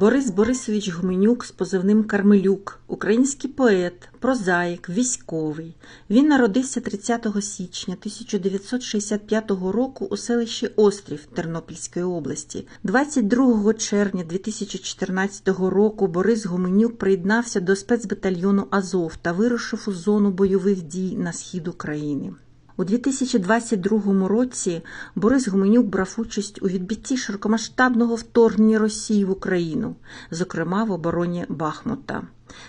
Борис Борисович Гуменюк з позивним Кармелюк, український поет, прозаїк, військовий. Він народився 30 січня 1965 року у селищі Острів Тернопільської області. 22 червня 2014 року Борис Гуменюк приєднався до спецбатальйону Азов та вирушив у зону бойових дій на схід України. У 2022 році Борис Гуменюк брав участь у відбитті широкомасштабного вторгнення Росії в Україну, зокрема в обороні Бахмута.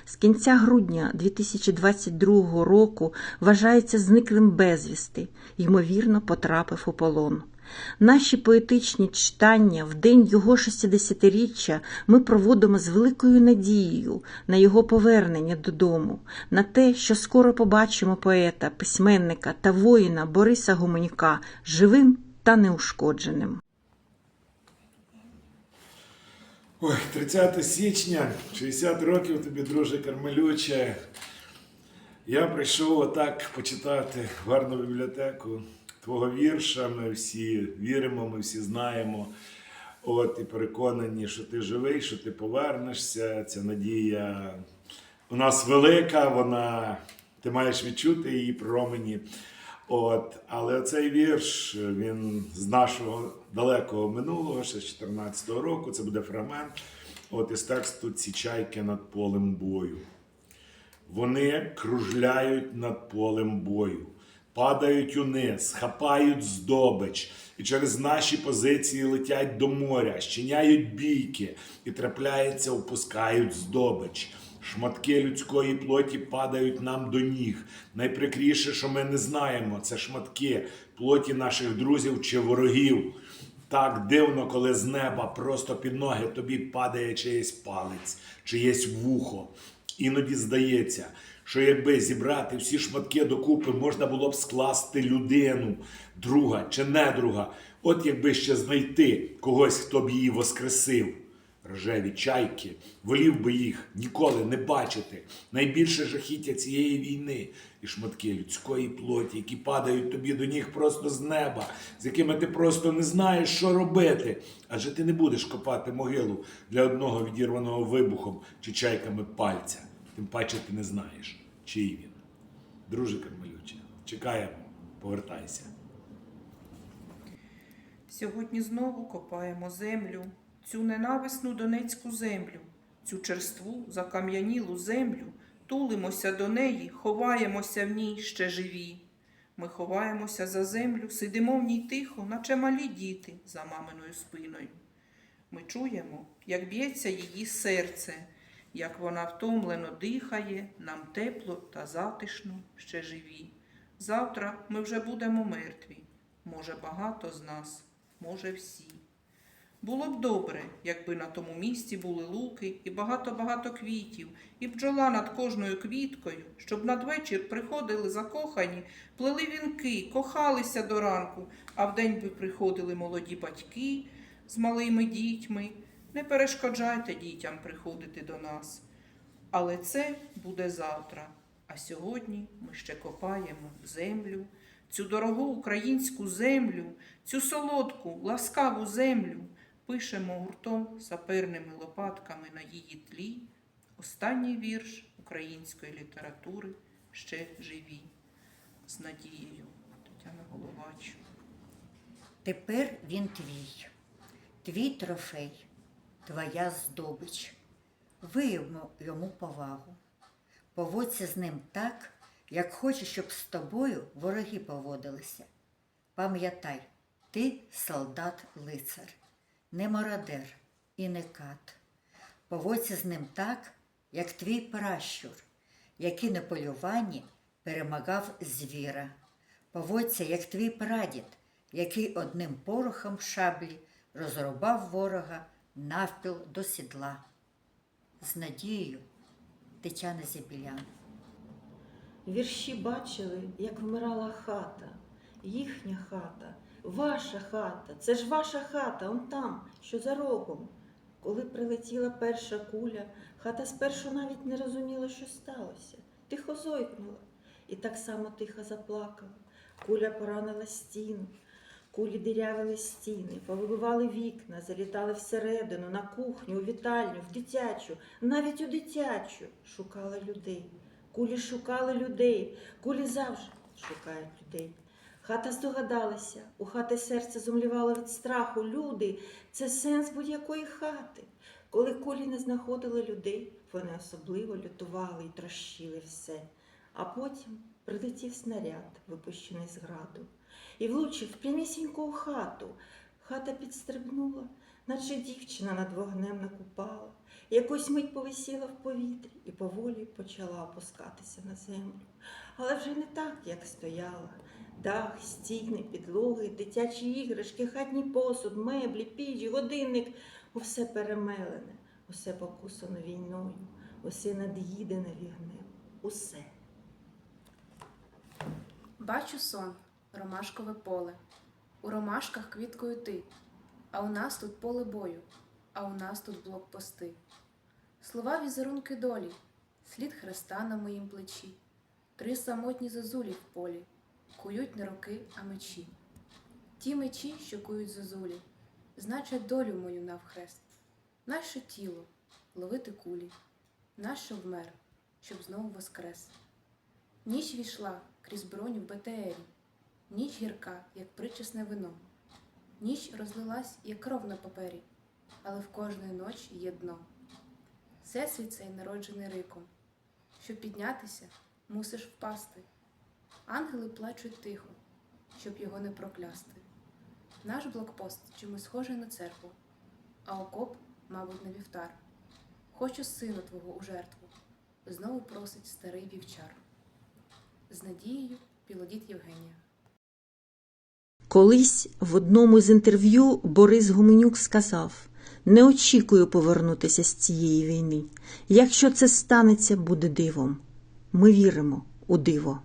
З кінця грудня 2022 року вважається зниклим безвісти, ймовірно, потрапив у полон. Наші поетичні читання в день його 60-річчя ми проводимо з великою надією на його повернення додому, на те, що скоро побачимо поета, письменника та воїна Бориса Гуменюка живим та неушкодженим. Ой, 30 січня, 60 років тобі, друже Кармелюче. Я прийшов отак почитати гарну бібліотеку твого вірша. Ми всі віримо, ми всі знаємо. От і переконані, що ти живий, що ти повернешся. Ця надія у нас велика, вона ти маєш відчути її промені. От, але цей вірш він з нашого далекого минулого, ще з 14-го року. Це буде фрагмент. От із тексту ці чайки над полем бою. Вони кружляють над полем бою, падають униз, хапають здобич, і через наші позиції летять до моря, щиняють бійки і трапляється, опускають здобич. Шматки людської плоті падають нам до ніг. Найприкріше, що ми не знаємо, це шматки плоті наших друзів чи ворогів. Так дивно, коли з неба просто під ноги тобі падає чиєсь палець, чиєсь вухо. Іноді здається, що якби зібрати всі шматки докупи, можна було б скласти людину, друга чи недруга. От якби ще знайти когось, хто б її воскресив. Рожеві чайки, волів би їх ніколи не бачити. Найбільше жахіття цієї війни і шматки людської плоті, які падають тобі до ніг просто з неба, з якими ти просто не знаєш, що робити. Адже ти не будеш копати могилу для одного відірваного вибухом чи чайками пальця. Тим паче ти не знаєш, чий він. Друже Кармелюче, чекаємо, повертайся. Сьогодні знову копаємо землю, цю ненависну донецьку землю, цю черству закам'янілу землю, тулимося до неї, ховаємося в ній ще живі. Ми ховаємося за землю, сидимо в ній тихо, наче малі діти за маминою спиною. Ми чуємо, як б'ється її серце, як вона втомлено дихає, нам тепло та затишно ще живі. Завтра ми вже будемо мертві. Може, багато з нас, може, всі. Було б добре, якби на тому місці були луки і багато-багато квітів, і бджола над кожною квіткою, щоб надвечір приходили закохані, плели вінки, кохалися до ранку, а вдень би приходили молоді батьки з малими дітьми. Не перешкоджайте дітям приходити до нас. Але це буде завтра. А сьогодні ми ще копаємо землю, цю дорогу українську землю, цю солодку, ласкаву землю, пишемо гуртом саперними лопатками на її тлі. Останній вірш української літератури ще живі. З надією Тетяна Головач. Тепер він твій, твій трофей, твоя здобич. Виявмо йому повагу. Поводься з ним так, як хочеш, щоб з тобою вороги поводилися. Пам'ятай, ти солдат-лицар, не мародер і не кат. Поводься з ним так, як твій пращур, який на полюванні перемагав звіра. Поводься, як твій прадід, який одним порохом шаблі розрубав ворога навпіл до сідла. З надією Тетяна Зібілян. Вірші бачили, як вмирала хата, їхня хата, ваша хата, це ж ваша хата, он там, що за рогом. Коли прилетіла перша куля, хата спершу навіть не розуміла, що сталося. Тихо зойкнула і так само тихо заплакала. Куля поранила стіну. Кулі дирявили стіни, повибивали вікна, залітали всередину, на кухню, у вітальню, в дитячу, навіть у дитячу шукали людей. Кулі шукали людей, кулі завжди шукають людей. Хата здогадалася, у хати серце зумлівало від страху. Люди це сенс будь-якої хати. Коли кулі не знаходили людей, вони особливо лютували і трощили все. А потім прилетів снаряд, випущений з граду, і влучив прямісінько у хату. Хата підстрибнула, наче дівчина над вогнем накупала. Якусь мить повисіла в повітрі і поволі почала опускатися на землю. Але вже не так, як стояла. Дах, стіни, підлоги, дитячі іграшки, хатній посуд, меблі, піч, годинник усе перемелене, усе покусано війною, усе над'їдене вігнем, усе. Бачу сон, ромашкове поле. У ромашках квіткою ти, а у нас тут поле бою, а у нас тут блокпости. Слова візерунки долі, слід хреста на моїм плечі, три самотні зозулі в полі, кують не роки, а мечі. Ті мечі, що кують зозулі, значать долю мою навхрест. Наше тіло ловити кулі, нащо вмер, щоб знову воскрес. Ніч війшла крізь броню в БТРі, ніч гірка, як причесне вино. Ніч розлилась, як кров на папері, але в кожної ночі є дно. Всесвіт цей народжений риком. Щоб піднятися, мусиш впасти. Ангели плачуть тихо, щоб його не проклясти. Наш блокпост чимось схожий на церкву, а окоп, мабуть, на вівтар. Хочу сина твого у жертву, знову просить старий вівчар. З надією Пілодіт Євгенія. Колись в одному з інтерв'ю Борис Гуменюк сказав: Не очікую повернутися з цієї війни. Якщо це станеться, буде дивом. Ми віримо у диво.